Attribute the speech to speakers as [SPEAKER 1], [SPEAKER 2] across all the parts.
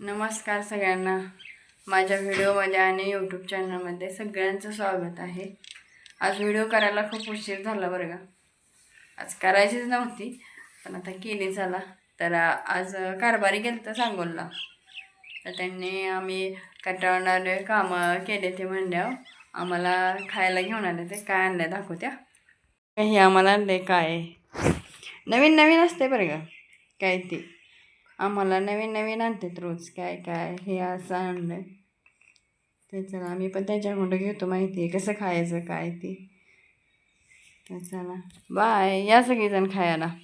[SPEAKER 1] नमस्कार सगळ्यांना. माझ्या व्हिडिओमध्ये आणि यूट्यूब चॅनलमध्ये सगळ्यांचं स्वागत आहे. आज व्हिडिओ करायला खूप उशीर झाला बरं का. आज करायचीच नव्हती पण आता केली झाला तर आज कारभारी गेलं तर सांगोलला. तर त्यांनी आम्ही कंटाळणारे कामं केले ते म्हणल्यावर आम्हाला खायला घेऊन आले ते काय आणलं दाखवत्या. हे आम्हाला आणले काय? नवीन नवीन असते बरं का काय ते? आम्हाला नवीन नवीन आणतात रोज काय काय हे असं आणलं ते चला आम्ही पण त्याच्याकडं घेतो माहिती आहे कसं खायचं काय ते. तर चला बाय. या सगळीजण खायला.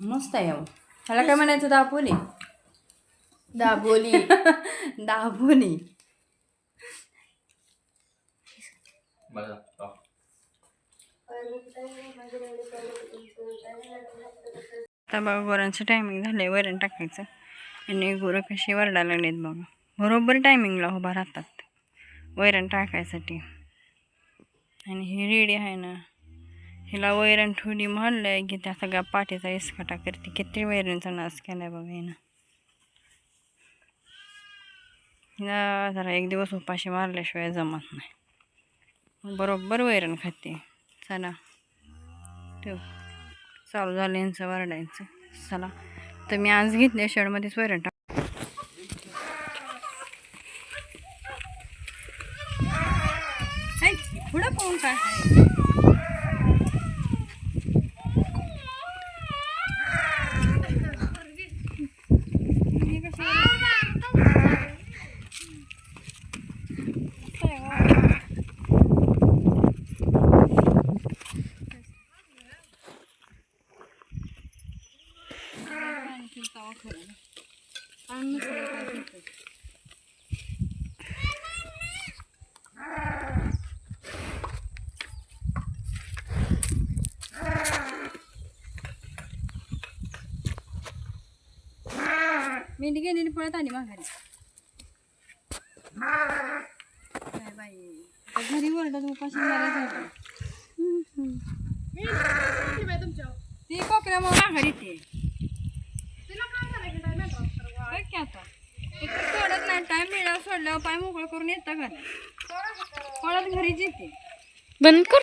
[SPEAKER 1] मस्त आहे अहो. ह्याला काय म्हणायचं दापोली
[SPEAKER 2] दाबोली.
[SPEAKER 1] दाबोली. आता बघा गुरांचं टायमिंग झालं आहे वरण टाकायचं. आणि गुरं कशी वरडायला लागलेत बघा. बरोबर टायमिंगला उभा राहतात. वैरण टाकायसाठी. आणि ही रेडी आहे ना. हिला वैरण ठोडी म्हणलं आहे की त्या सगळ्या पाठीचा इसकाटा करते. किती वैरणचा नाश आहे बघा हिनं. हिला जरा एक दिवस उपाशी मारल्याशिवाय जमत नाही. बरोबर वैरण खाते. चला. ठेव. चालू झालं यांचं वरडायचं. चला तर मी आज घेतले शेडमध्येच वैरण टाक. पुढं पाहून काय आहे? हे कसं? मी गेलेली पळत आली माघारी. काय बाई आता घरी ओरडत उपाशी मारायचं ती कोकऱ्या मग माघारी ते बघ की आता. एक तर सोडत नाही टाइम मिळाला सोडल्यावर पाय मोकळं करून येतं घरी पळत घरी येते.
[SPEAKER 2] बंद कर.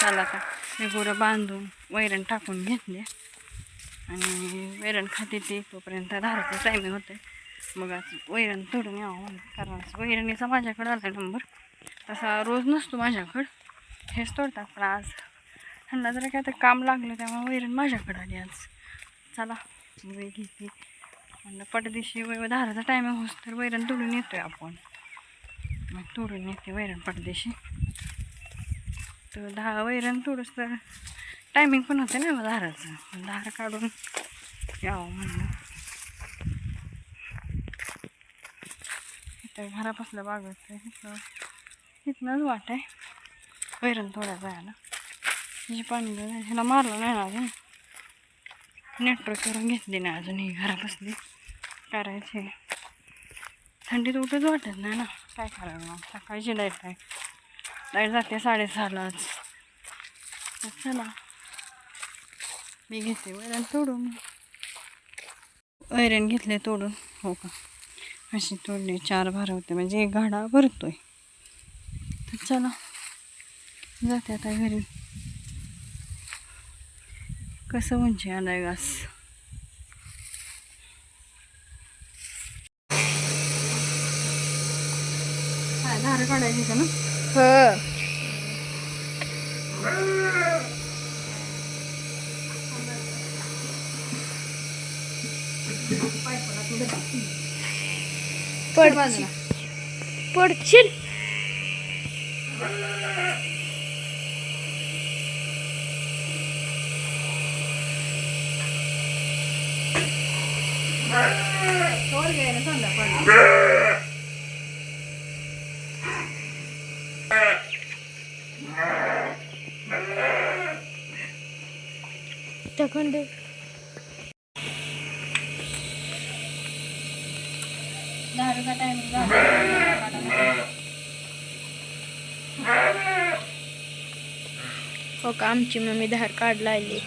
[SPEAKER 1] चाल का हे गुरं बांधून वैरण टाकून घेतले. आणि वैरण खाते ते तोपर्यंत धाराचं टायमिंग होतं मग आज वैरण तोडून यावं म्हणून. कारण वैरणीचा माझ्याकडं आला नंबर. तसा रोज नसतो माझ्याकडं. हेच तोडतात. पण आज ह्यांना जरा काय तर काम लागलं तेव्हा वैरण माझ्याकडं आली आज. चला वै घेते. म्हणलं पटदिशी वै धाराचा टायमिंग होस तर वैरण तोडून येतोय आपण. मग तोडून येते वैरण पटदिशी तर दहा वैरण तोडूस तर टायमिंग पण होते ना मग धाराचं. धार काढून यावं म्हणलं. आहे. घरापासलं बागत इथं इथनंच वाट आहे. वैरण थोड्या जायला. हिची पाणी जरा- ह्याला मारलं नाही ना अजून? नेटवर्क करून घेतली नाही अजून ही घरापासली करायची थंडीत उठच वाटत नाही ना. काय करायला मग? सकाळची लाइट आहे. लाइट जाते साडेसहालाच. चला. मी घेते वैरण तोडून. वैरण घेतले तोडून. हो का? अशी तोडली चार भार होते. म्हणजे एक गाडा भरतोय. तर चला जाते आता घरी. कसं उंची आलाय घास? धार काढायची का ना?
[SPEAKER 2] ह.
[SPEAKER 1] घ्यायला संध्याकाळी
[SPEAKER 2] तखंड.
[SPEAKER 1] दहावीचा टायमिंग झाला
[SPEAKER 2] हो का? आमची मम्मी धार काढला आली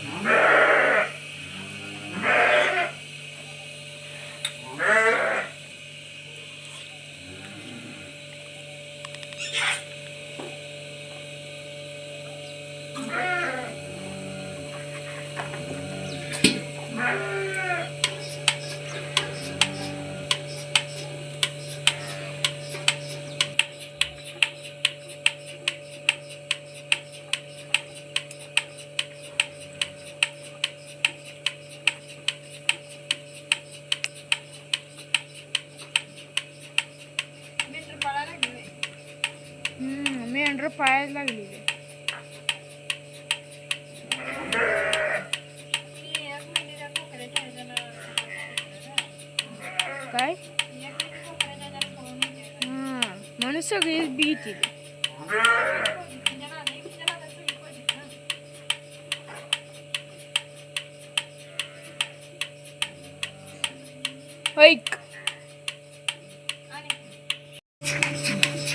[SPEAKER 2] मेंढर लागली काय? हा म्हणून सगळी भीती. ऐक.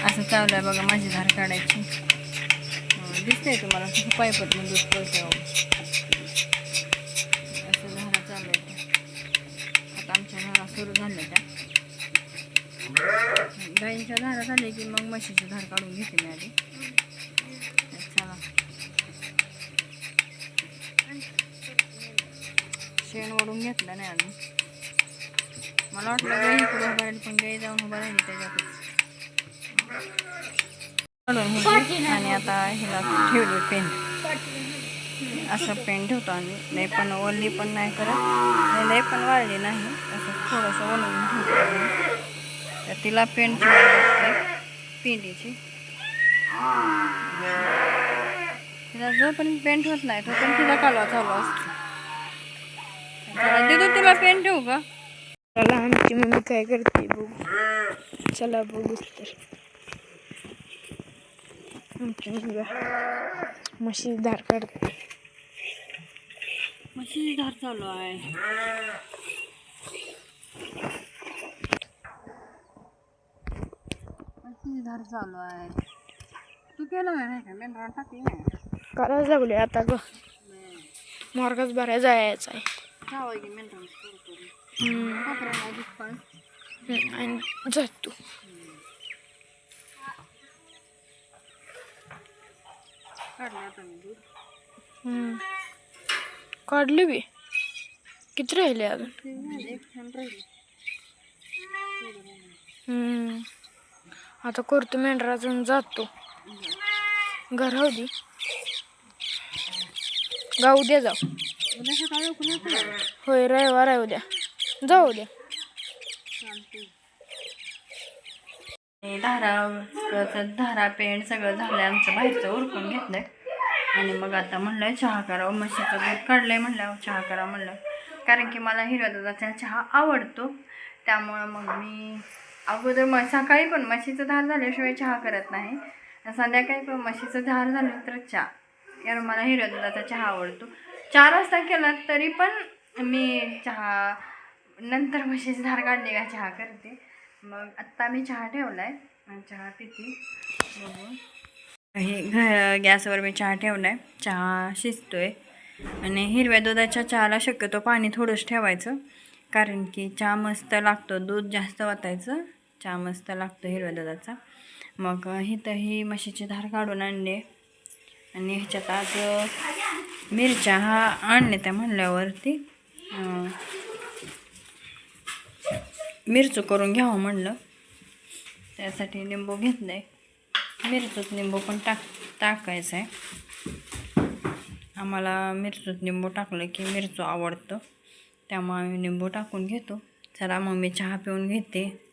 [SPEAKER 1] असं चालू आहे बघा माझी धार काढायची. दिसतंय तुम्हाला? कसं पायपट म्हणजे दूध असं धारा चालू आहे आता आमच्या झाडा सुरू झाल्या त्या. गाईंच्या झाडा झाल्या की मग म्हशीचं धार काढून घेते मी आधी. चला. शेण ओढून घेतलं नाही अजून. मला वाटलं गाई इकडे उभा पण गाई जाऊन उभा राहिली त्याच्यातच. आणि आता हिला ठेवली पेन. असं पेन ठेवतो आम्ही. नाही पण ओली पण नाही करत. नाही नाही पण वाळली नाही. असं थोडंसं ओलवून ठेवतो आम्ही. तर तिला पेन पेंडीची. तिला जोपर्यंत पेंट होत नाही तोपर्यंत तिला कालवा चालू असतो. दिदू तुला पेन ठेवू का?
[SPEAKER 2] चला आमची मम्मी काय करते बघू. चला बघू तर. म्हशी धार काढते
[SPEAKER 1] म्हशीची धार चालू आहे. धार चालू आहे. तू केलं नाही का? मेंढरा टाकली
[SPEAKER 2] लागले आता ग. मार्गच भरायला जायचं आहे.
[SPEAKER 1] जावं की मेंढरा
[SPEAKER 2] आणि जातो
[SPEAKER 1] काढलं आता मी दूध.
[SPEAKER 2] हम्म. काढली बी? किती राहिले अजून?
[SPEAKER 1] झालं.
[SPEAKER 2] आता करतो मेंढराचं जातो. घरावली गाऊ उद्या जाऊ
[SPEAKER 1] उद्या येतो
[SPEAKER 2] होय रविवार आहे उद्या. जाऊ उद्या
[SPEAKER 1] धारा धारा पेंट सगळं झालंय आमचं बाहेरचं उरकून घेतलंय. आणि मग आता म्हणलं चहा करावं. म्हशीचं दूध काढलंय म्हणलं चहा करावं म्हणलं. कारण की मला हिरव्या दुधाचा चहा आवडतो. त्यामुळं मग मी अगोदर मग सकाळी पण म्हशीचं धार झाल्याशिवाय चहा करत नाही. संध्याकाळी पण म्हशीचं धार झालं तर चहा. कारण मला हिरव्या दुधाचा चहा आवडतो. चार वाजता केला तरी पण मी चहा नंतर म्हशीचं धार काढली का चहा करते. मग आत्ता मी चहा ठेवला आहे चहा पिते. बघून हे घ गॅसवर मी चहा ठेवला आहे चहा शिजतो आहे आणि हिरव्या दुधाच्या चहाला शक्यतो पाणी थोडंच ठेवायचं. कारण की चहा मस्त लागतो दूध जास्त वाटायचं चहा मस्त लागतो हिरव्या दुधाचा. मग इथं ही म्हशीची धार काढून आणली. आणि ह्याच्यात आज मिरच्या हा आणले त्या म्हणल्यावरती. मिरचू करून घ्यावं म्हणलं. त्यासाठी लिंबू घेतलं आहे मिरचूत लिंबू पण टाक टाकायचं आहे आम्हाला मिरचूत लिंबू टाकलं की मिरचू आवडतं. त्यामुळे आम्ही लिंबू टाकून घेतो. चला मग मी चहा पिऊन घेते.